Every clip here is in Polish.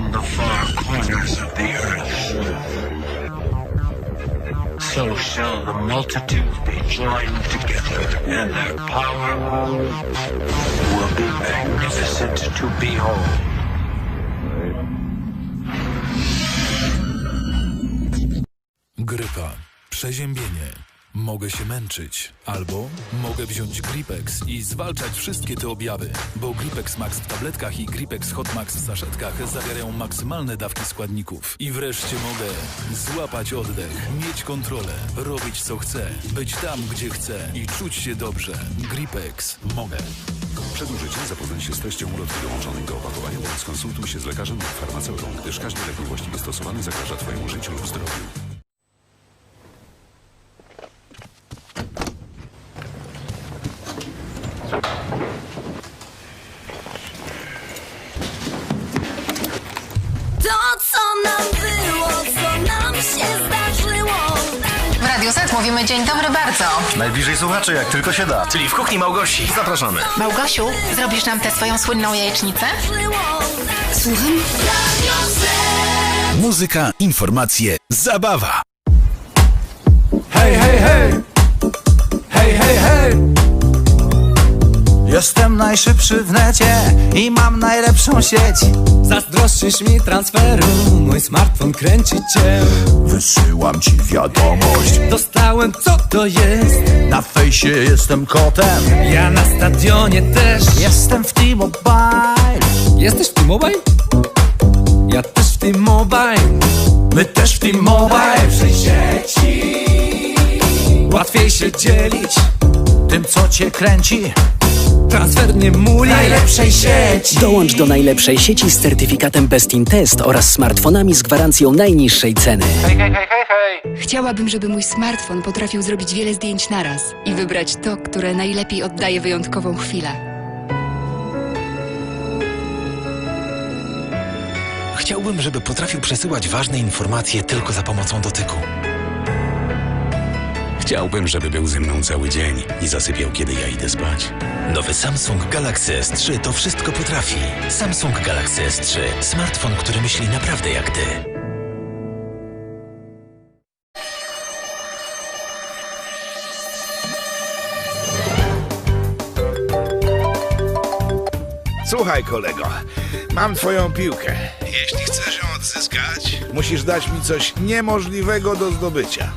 from the far corners of the earth. So shall the multitude be joined together, and their power will be magnificent to behold. Grypa, przeziębienie, mogę się męczyć, albo mogę wziąć Gripex i zwalczać wszystkie te objawy, bo Gripex Max w tabletkach i Gripex Hot Max w saszetkach zawierają maksymalne dawki składników. I wreszcie mogę złapać oddech, mieć kontrolę, robić co chcę, być tam, gdzie chcę i czuć się dobrze. Gripex, mogę. Przed użyciem zapoznaj się z treścią ulotki dołączonej do opakowania bądź skonsultuj się z lekarzem lub farmaceutą, gdyż każdy lek niewłaściwie stosowany zagraża Twojemu życiu lub zdrowiu. Mówimy dzień dobry bardzo. Najbliżej słuchaczy, jak tylko się da. Czyli w kuchni Małgosi. Zapraszamy. Małgosiu, zrobisz nam tę swoją słynną jajecznicę? Słucham? Muzyka, informacje, zabawa. Hej, hej, hej! Hej, hej, hej! Jestem najszybszy w necie i mam najlepszą sieć. Zazdroszczysz mi transferu, mój smartfon kręci cię Ci wiadomość. Dostałem co to jest, Na fejsie jestem kotem. ja na stadionie też Jestem w T-Mobile. Jesteś w T-Mobile? Ja też w T-Mobile My też w T-Mobile. sieci Łatwiej się dzielić, Tym, co cię kręci. transfer nie muli Najlepszej sieci. Dołącz do najlepszej sieci z certyfikatem Best in Test oraz smartfonami z gwarancją najniższej ceny. Chciałabym, żeby mój smartfon potrafił zrobić wiele zdjęć naraz i wybrać to, które najlepiej oddaje wyjątkową chwilę. Chciałbym, żeby potrafił przesyłać ważne informacje tylko za pomocą dotyku. Chciałbym, żeby był ze mną cały dzień i zasypiał, kiedy ja idę spać. Nowy Samsung Galaxy S3 to wszystko potrafi. Samsung Galaxy S3. Smartfon, który myśli naprawdę jak ty. Słuchaj, kolego, mam twoją piłkę. Jeśli chcesz ją odzyskać, musisz dać mi coś niemożliwego do zdobycia.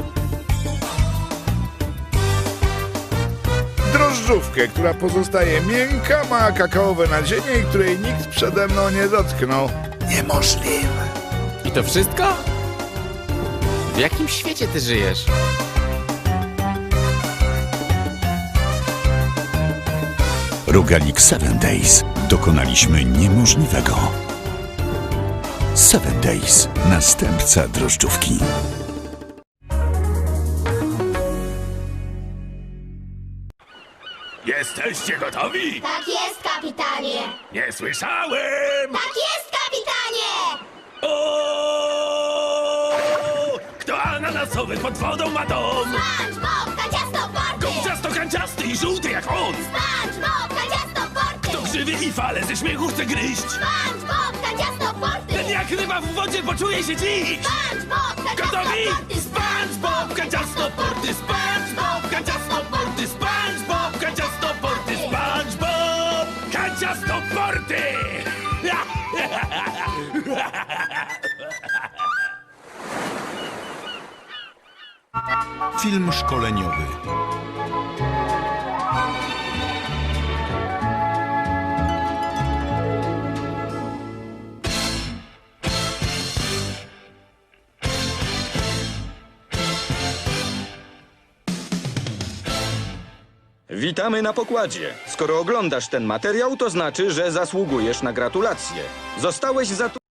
Drożdżówkę, która pozostaje miękka, ma kakaowe nadzienie i której nikt przede mną nie dotknął. Niemożliwe. I to wszystko? W jakim świecie ty żyjesz? Rogalik 7 Days. Dokonaliśmy niemożliwego. 7 Days. Następca drożdżówki. Jesteście gotowi? Tak jest, kapitanie. Nie słyszałem! Tak jest, kapitanie. O! Kto ananasowy pod wodą ma dom? SpongeBob, kanciasto porty. Gąciasto kanciasty i żółty jak on! SpongeBob, krzywy i fale ze śmiechu chce gryźć? SpongeBob, kanciasto porty. Ten jak ryba w wodzie poczuje się dziś! SpongeBob, kanciasto Gotowi? porty. SpongeBob, kanciasto porty, SpongeBob, kanciasto porty, SpongeBob, kanciasto porty, SpongeBob, kanciasto porty! Film szkoleniowy. Witamy na pokładzie. Skoro oglądasz ten materiał, to znaczy, że zasługujesz na gratulacje. Zostałeś zatrudniony.